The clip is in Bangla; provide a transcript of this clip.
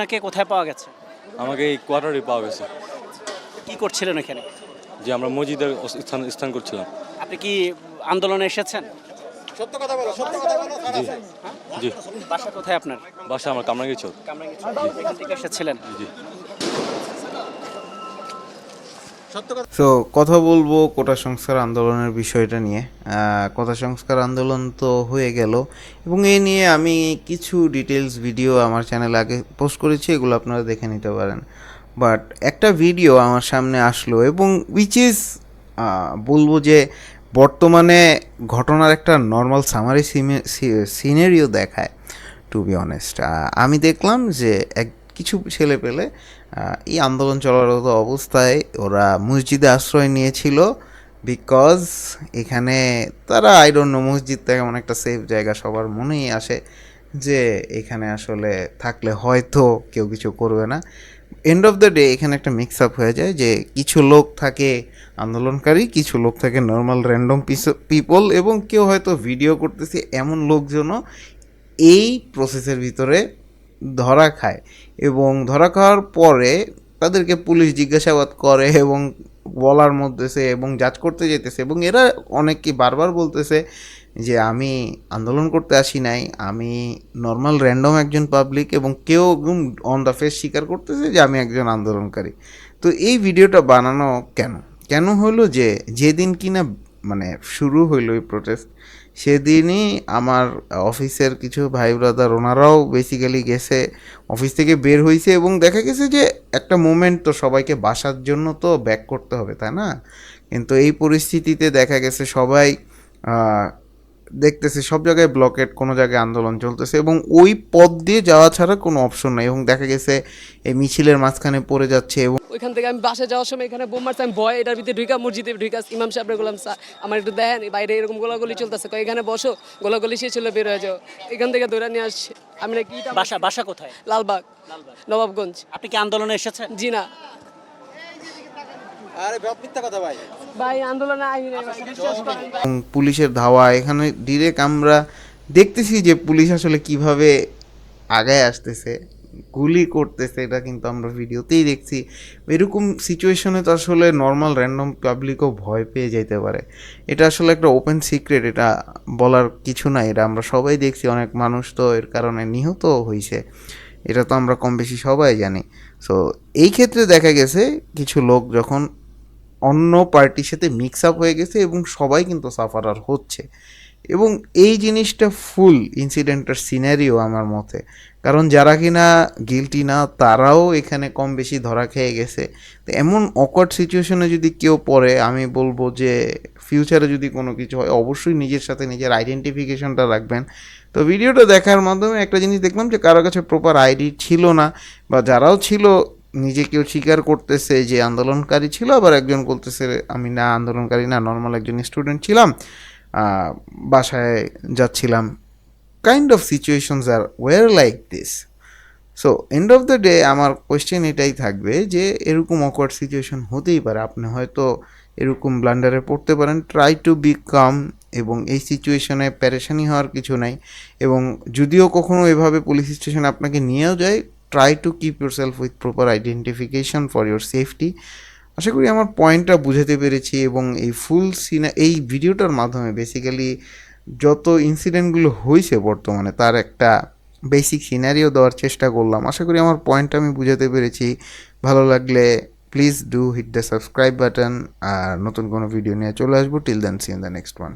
আপনাকে কোথায় পাওয়া গেছে? আমাকে এই কোয়ার্টারে পাওয়া গেছে। কি করছিলেন এখানে? যে আমরা মসজিদের স্থান স্থান করছিলাম। আপনি কি আন্দোলনে এসেছেন? সত্য কথা জি জি। বাসা কোথায় আপনার? বাসা আমার কামরাঙ্গি চোখ কামরাঙ্গি থেকে এসেছিলেন। জি। সো কথা। বলব কোটা সংস্কার আন্দোলনের বিষয়টা নিয়ে। কোটা সংস্কার আন্দোলন তো হয়ে গেল এবং এই নিয়ে আমি কিছু ডিটেলস ভিডিও আমার চ্যানেলে আগে পোস্ট করেছি, এগুলো আপনারা দেখে নিতে পারেন। বাট একটা ভিডিও আমার সামনে আসলো এবং উইচ ইজ বলব যে বর্তমানে ঘটনার একটা নর্মাল সামারি সিনারিও দেখায় টু বি অনেস্ট আমি দেখলাম যে এক কিছু ছেলে পেলে এই আন্দোলন চলারত অবস্থায় ওরা মসজিদে আশ্রয় নিয়েছিল বিকজ এখানে তারা আই ডোন্ট নো মসজিদটা এমন একটা সেফ জায়গা সবার মনেই আসে যে এখানে আসলে থাকলে হয়তো কেউ কিছু করবে না। এন্ড অফ দ্য ডে এখানে একটা মিক্স আপ হয়ে যায় যে কিছু লোক থাকে আন্দোলনকারী, কিছু লোক থাকে নর্মাল র্যান্ডম পিপল এবং কেউ হয়তো ভিডিও করতেছে এমন লোকজনও এই প্রসেসের ভিতরে ধরা খায় এবং ধরা খাওয়ার পরে তাদেরকে পুলিশ জিজ্ঞাসাবাদ করে এবং বলার মধ্যেছে এবং জাজ করতে যেতেছে এবং এরা অনেককে বারবার বলতেছে যে আমি আন্দোলন করতে আসি নাই, আমি নর্মাল র্যান্ডম একজন পাবলিক এবং কেউ অন দ্য ফেস স্বীকার করতেছে যে আমি একজন আন্দোলনকারী। তো এই ভিডিওটা বানানো কেন? কেন হলো যে যেদিন কিনা মানে শুরু হইল এই প্রোটেস্ট সেদিনই আমার অফিসের কিছু ভাই ব্রাদার ওনারাও বেসিক্যালি গেছে অফিস থেকে বের হয়েছে এবং দেখা গেছে যে একটা মুমেন্ট তো সবাইকে বাসার জন্য তো ব্যাক করতে হবে, তাই না? কিন্তু এই পরিস্থিতিতে দেখা গেছে সবাই দেখতেছে সব জায়গায় ব্লকেট কোনো জায়গায় আন্দোলন চলতেছে এবং ওই পথ দিয়ে যাওয়া ছাড়া কোনো অপশন নাই এবং দেখা গেছে এই মিছিলের মাঝখানে পড়ে যাচ্ছে এবং ওইখান থেকে আমি বাসে যাওয়ার সময় এখানে বোম মারছে আমি ভয় এটার ভিতরে ঢুকা মসজিদে ঢুকা ইমাম সাহেব বললাম স্যার আমার একটু দেখেন বাইরে এরকম গোলাগুলি চলতেছে। কয় এখানে বসো গোলাগুলি শেষ হলে বের হয়ে যাও। এখান থেকে ধরে নিয়ে আসছে। আমি নাকি বাসা বাসা কোথায়? লালবাগ লালবাগ। নবাবগঞ্জ। আপনি কি আন্দোলনে এসেছেন? জি না ভাই আন্দোলনে আই নাই ভাই, বিশ্বাস করেন ভাই। এবং পুলিশের ধাওয়া এখানে ডিরেক্ট আমরা দেখতেছি যে পুলিশ আসলে কীভাবে আগায় আসতেছে গুলি করতেছে এটা কিন্তু আমরা ভিডিওতেই দেখছি। এরকম সিচুয়েশনে তো আসলে নর্মাল র্যান্ডম পাবলিকও ভয় পেয়ে যেতে পারে। এটা আসলে একটা ওপেন সিক্রেট এটা বলার কিছু নাই। এটা আমরা সবাই দেখছি অনেক মানুষ তো এর কারণে নিহত হয়েছে এটা তো আমরা কম বেশি সবাই জানি। সো এই ক্ষেত্রে দেখা গেছে কিছু লোক যখন অন্য পার্টির সাথে মিক্স আপ হয়ে গেছে এবং সবাই কিন্তু সাফারার হচ্ছে। এবং এই জিনিসটা ফুল ইনসিডেন্টের সিনারিও আমার মতে। কারণ যারা কিনা গিলটি না, তারাও এখানে কম বেশি ধরা খেয়ে গেছে। তো এমন অকওয়ার্ড সিচুয়েশনে যদি কেউ পড়ে, আমি বলব যে ফিউচারে যদি কোনো কিছু হয়, অবশ্যই নিজের সাথে নিজের আইডেন্টিফিকেশনটা রাখবেন। তো ভিডিওটা দেখার মাধ্যমে একটা জিনিস দেখলাম যে কারও কাছে প্রপার আইডি ছিল না, বা যারাও ছিল নিজে কেউ স্বীকার করতেছে যে আন্দোলনকারী ছিল, আবার একজন বলতেছে, আমি না আন্দোলনকারী, না নর্মাল একজন স্টুডেন্ট ছিলাম বাসায় যাচ্ছিলাম। Kind of situations R were like this so end of the day আমার কোয়েশ্চেন এটাই থাকবে যে, এরকম অকওয়ার্ড সিচুয়েশন হতেই পারে। আপনি হয়তো এরকম ব্লান্ডারে পড়তে পারেন ট্রাই টু বি কাম এবং এই সিচুয়েশনে প্যারেশানি হওয়ার কিছু নাই এবং যদিও কখনো এভাবে পুলিশ স্টেশন আপনাকে নিয়েও যায় try to keep yourself with proper identification for your safety আশা করি আমার পয়েন্টটা বুঝাতে পেরেছি এবং এই ফুল সিনা এই ভিডিওটার মাধ্যমে বেসিক্যালি যত ইনসিডেন্টগুলো হয়েছে বর্তমানে, তার একটা বেসিক সিনারিও দেওয়ার চেষ্টা করলাম। আশা করি আমার পয়েন্টটা আমি বুঝাতে পেরেছি। ভালো লাগলে please do hit the subscribe button আর নতুন কোনো ভিডিও নিয়ে চলে আসব। Till then see in the next one